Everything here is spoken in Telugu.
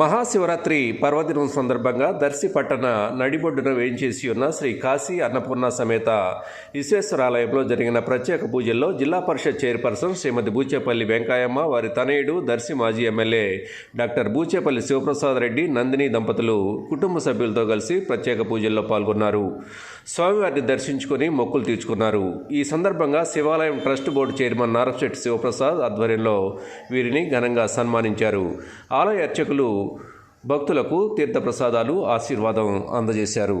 Mahashivratri పర్వదినం సందర్భంగా దర్శి పట్టణ నడిబొడ్డున వేయించేసి ఉన్న శ్రీ కాశీ అన్నపూర్ణ సమేత విశ్వేశ్వరాలయంలో జరిగిన ప్రత్యేక పూజల్లో జిల్లా పరిషత్ చైర్పర్సన్ శ్రీమతి బూచేపల్లి వెంకాయమ్మ వారి తనయుడు దర్శి మాజీ ఎమ్మెల్యే డాక్టర్ బూచేపల్లి శివప్రసాద్ రెడ్డి నందిని దంపతులు కుటుంబ సభ్యులతో కలిసి ప్రత్యేక పూజల్లో పాల్గొన్నారు. స్వామివారిని దర్శించుకుని మొక్కులు తీర్చుకున్నారు. ఈ సందర్భంగా శివాలయం trust board chairman Narapasetti Sivaprasad ఆధ్వర్యంలో వీరిని ఘనంగా సన్మానించారు. ఆలయ అర్చకులు భక్తులకు తీర్థప్రసాదాలు ఆశీర్వాదం అందజేశారు.